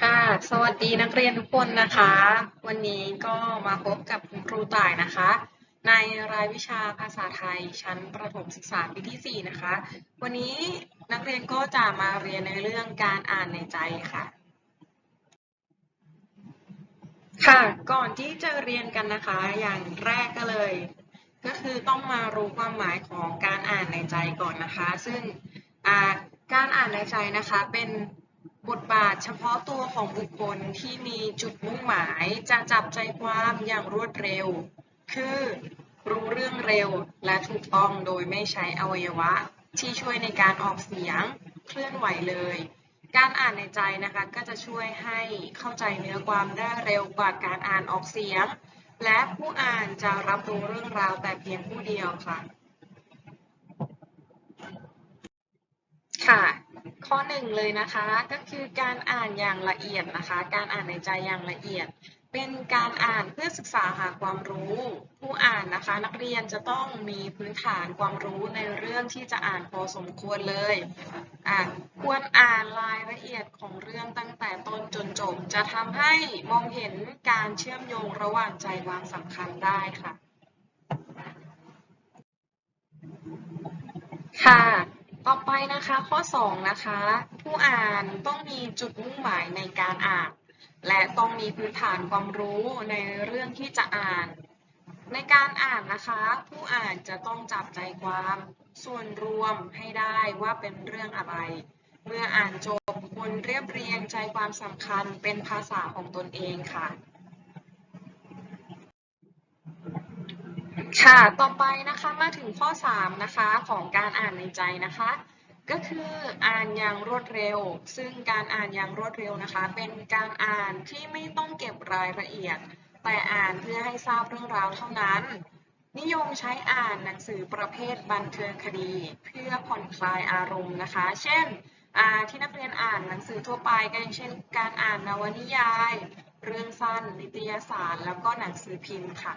ค่ะ สวัสดีนักเรียนทุกคนนะคะ วันนี้ก็มาพบกับคุณครูต่ายนะคะ ในรายวิชาภาษาไทยชั้นประถมศึกษาปีที่ 4 นะคะ วันนี้นักเรียนก็จะมาเรียนในเรื่องการอ่านในใจค่ะ ค่ะ ก่อนที่จะเรียนกันนะคะ อย่างแรกก็เลย ก็คือต้องมารู้ความหมายของการอ่านในใจก่อนนะคะ ซึ่งการอ่านในใจนะคะเป็น บทบาทเฉพาะตัวของบุคคลที่มีจุดมุ่งหมายจะจับใจความอย่างรวดเร็ว คือรู้เรื่องเร็วและถูกต้องโดยไม่ใช้อวัยวะ ที่ช่วยในการออกเสียงเคลื่อนไหวเลย การอ่านในใจนะคะก็จะช่วยให้เข้าใจเนื้อความได้เร็วกว่าการอ่านออกเสียง และผู้อ่านจะรับรู้เรื่องราวแต่เพียงผู้เดียวค่ะ ค่ะ ข้อหนึ่งเลยนะคะ ก็คือการอ่านอย่างละเอียดนะคะ การอ่านในใจอย่างละเอียด เป็นการอ่านเพื่อศึกษาหาความรู้ ผู้อ่านนะคะ นักเรียนจะต้องมีพื้นฐานความรู้ในเรื่องที่จะอ่านพอสมควรเลยอะควรอ่านรายละเอียดของเรื่องตั้งแต่ต้นจนจบ จะทำให้มองเห็นการเชื่อมโยงระหว่างใจความสำคัญได้ค่ะ ค่ะ ต่อไปนะคะข้อ 2 นะคะ ผู้อ่านต้องมีจุดมุ่งหมายในการอ่าน และต้องมีพื้นฐานความรู้ในเรื่องที่จะอ่าน ในการอ่านนะคะ ผู้อ่านจะต้องจับใจความส่วนรวมให้ได้ว่าเป็นเรื่องอะไร เมื่ออ่านจบควรเรียบเรียงใจความสำคัญเป็นภาษาของตนเองค่ะ ค่ะ ต่อไปนะคะมาถึงข้อ 3 นะคะของการอ่านในใจนะคะ ก็คืออ่านอย่างรวดเร็ว ซึ่งการอ่านอย่างรวดเร็วนะคะ เป็นการอ่านที่ไม่ต้องเก็บรายละเอียด แต่อ่านเพื่อให้ทราบเรื่องราวเท่านั้น นิยมใช้อ่านหนังสือประเภทบันเทิงคดี เพื่อผ่อนคลายอารมณ์นะคะ เช่นที่นักเรียนอ่านหนังสือทั่วไปก็อย่างเช่น การอ่านนวนิยาย เรื่องสั้นนิตยสารแล้วก็หนังสือพิมพ์ค่ะ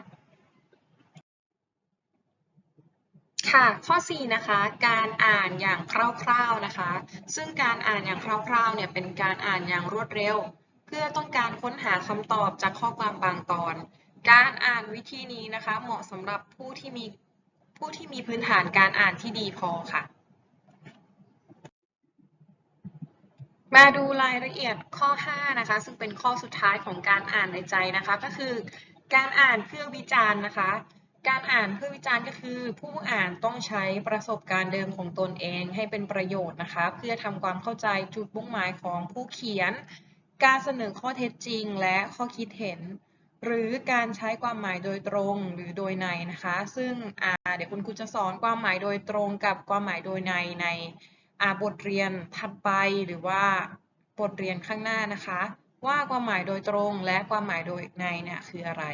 ค่ะ ข้อ 4 นะคะ การอ่านอย่างคร่าวๆนะคะ ซึ่งการอ่านอย่างคร่าวๆเนี่ยเป็นการอ่านอย่างรวดเร็ว เพื่อต้องการค้นหาคำตอบจากข้อความบางตอน การอ่านวิธีนี้นะคะ เหมาะสำหรับผู้ที่มีผู้ที่มีพื้นฐานการอ่านที่ดีพอค่ะ มาดูรายละเอียดข้อ 5 นะคะ ซึ่งเป็นข้อสุดท้ายของการอ่านในใจนะคะ ก็คือ การอ่านเพื่อวิจารณ์นะคะ การอ่านเพื่อวิจารณ์ก็คือ ผู้อ่านต้องใช้ประสบการณ์เดิมของตนเองให้เป็นประโยชน์นะคะ เพื่อทำความเข้าใจจุดมุ่งหมายของผู้เขียน การเสนอข้อเท็จจริงและข้อคิดเห็น หรือการใช้ความหมายโดยตรงหรือโดยในนะคะ ซึ่งเดี๋ยวคุณครูจะสอนความหมายโดยตรงกับความหมายโดยในในบทเรียนถัดไปหรือว่าบทเรียนข้างหน้านะคะ ว่าความหมายโดยตรงและความหมายโดยในเนี่ยคืออะไร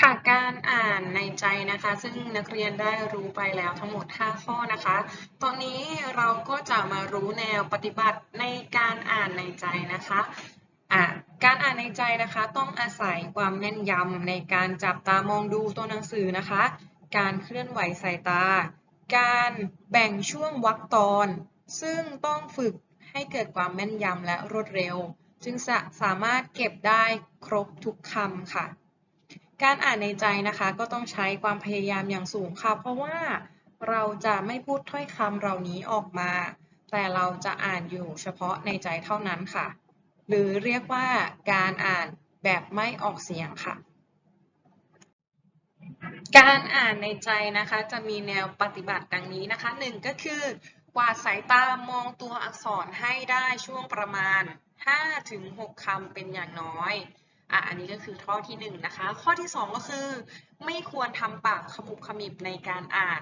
ค่ะ การอ่านในใจนะคะ ซึ่งนักเรียนได้รู้ไปแล้วทั้งหมด 5 ข้อนะคะ ตอนนี้เราก็จะมารู้แนวปฏิบัติในการอ่านในใจนะคะอะการอ่านในใจนะคะ ต้องอาศัยความแม่นยำในการจับตามองดูตัวหนังสือนะคะ การเคลื่อนไหวสายตา การแบ่งช่วงวรรคตอน ซึ่งต้องฝึกให้เกิดความแม่นยำและรวดเร็ว จึงจะสามารถเก็บได้ครบทุกคำค่ะ การอ่านในใจนะคะก็ต้องใช้ความพยายามอย่างสูงค่ะ เพราะว่าเราจะไม่พูดถ้อยคำเหล่านี้ออกมา แต่เราจะอ่านอยู่เฉพาะในใจเท่านั้นค่ะ หรือเรียกว่าการอ่านแบบไม่ออกเสียงค่ะ การอ่านในใจนะคะจะมีแนวปฏิบัติดังนี้นะคะหนึ่งก็คือกวาดสายตามองตัวอักษรให้ได้ช่วงประมาณ 5-6คำเป็นอย่างน้อย อะอันนี้ก็คือข้อที่หนึ่งนะคะ ข้อที่สองก็คือ ไม่ควรทำปากขมุบขมิบในการอ่าน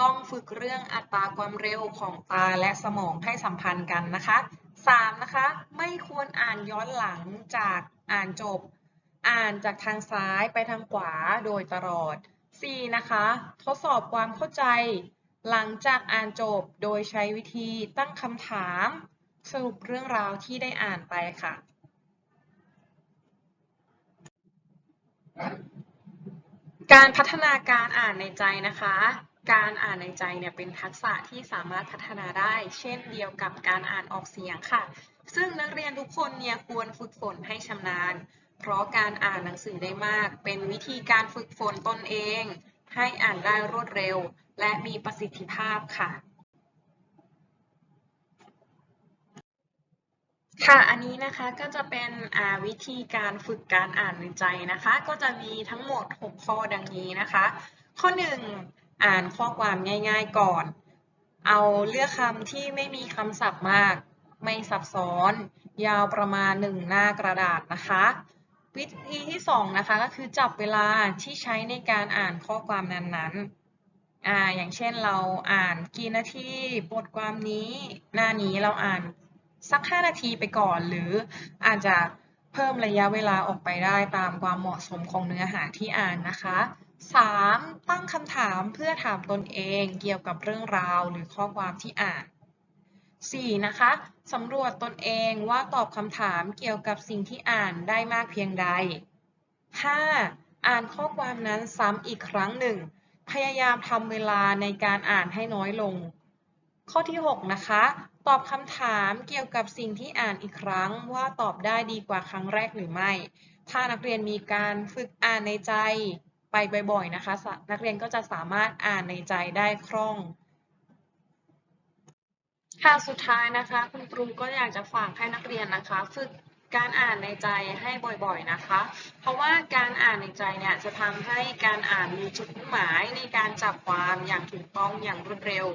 ต้องฝึกเรื่องอัตราความเร็วของตาและสมองให้สัมพันธ์กันนะคะสามนะคะ ไม่ควรอ่านย้อนหลังจากอ่านจบ อ่านจากทางซ้ายไปทางขวาโดยตลอด 4. นะคะ ทดสอบความเข้าใจ หลังจากอ่านจบโดยใช้วิธีตั้งคำถาม สรุปเรื่องราวที่ได้อ่านไปค่ะ การพัฒนาการอ่านในใจนะคะ การอ่านในใจเนี่ยเป็นทักษะที่สามารถพัฒนาได้ เช่นเดียวกับการอ่านออกเสียงค่ะ ซึ่งนักเรียนทุกคนเนี่ยควรฝึกฝนให้ชำนาญ เพราะการอ่านหนังสือได้มาก เป็นวิธีการฝึกฝนตนเอง ให้อ่านได้รวดเร็ว และมีประสิทธิภาพค่ะ ค่ะ อันนี้นะคะก็จะเป็นวิธีการฝึกการอ่านในใจนะคะ ก็จะมีทั้งหมด 6 ข้อดังนี้นะคะ ข้อ 1 อ่านข้อความง่าย ๆก่อน เอาเลือกคำที่ไม่มีคำศัพท์มาก ไม่ซับซ้อน ยาวประมาณ 1 หน้ากระดาษนะคะ วิธีที่ 2 นะคะก็คือจับเวลาที่ใช้ในการอ่านข้อความนั้นๆอ่าอย่างเช่นเราอ่านกี่นาทีบทความนี้ หน้านี้เราอ่าน สัก 5 นาทีไปก่อน หรืออาจจะเพิ่มระยะเวลาออกไปได้ตามความเหมาะสมของเนื้อหาที่อ่านนะคะ 3. ตั้งคำถามเพื่อถามตนเองเกี่ยวกับเรื่องราวหรือข้อความที่อ่าน 4. นะคะสำรวจตนเองว่าตอบคำถามเกี่ยวกับสิ่งที่อ่านได้มากเพียงใด 5. อ่านข้อความนั้นซ้ำอีกครั้งหนึ่ง พยายามทำเวลาในการอ่านให้น้อยลง ข้อที่ 6 นะคะ ตอบคำถามเกี่ยวกับสิ่งที่อ่านอีกครั้งว่าตอบได้ดีกว่าครั้งแรกหรือไม่ ถ้านักเรียนมีการฝึกอ่านในใจไปบ่อยๆนะคะ นักเรียนก็จะสามารถอ่านในใจได้คล่อง ค่ะ สุดท้ายนะคะ คุณครูก็อยากจะฝากให้นักเรียนนะคะ ฝึก การอ่านในใจให้บ่อยๆนะคะ เพราะว่าการอ่านในใจเนี่ยจะทำให้การอ่านมีจุดมุ่งหมายในการจับความอย่างถูกต้องอย่างรวดเร็ว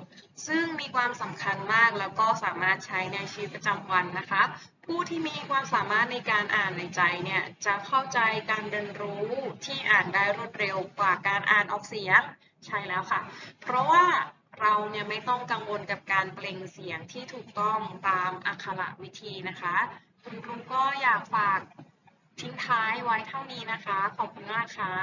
ซึ่งมีความสำคัญมากแล้วก็สามารถใช้ในชีวิตประจำวันนะคะ ผู้ที่มีความสามารถในการอ่านในใจเนี่ยจะเข้าใจการเรียนรู้ที่อ่านได้รวดเร็วกว่าการอ่านออกเสียงใช่แล้วค่ะ เพราะว่าเราเนี่ยไม่ต้องกังวลกับการเปล่งเสียงที่ถูกต้องตามอักขระวิธีนะคะ คุณครูก็อยากฝากทิ้งท้ายไว้เท่านี้นะคะ ขอบคุณมากค่ะ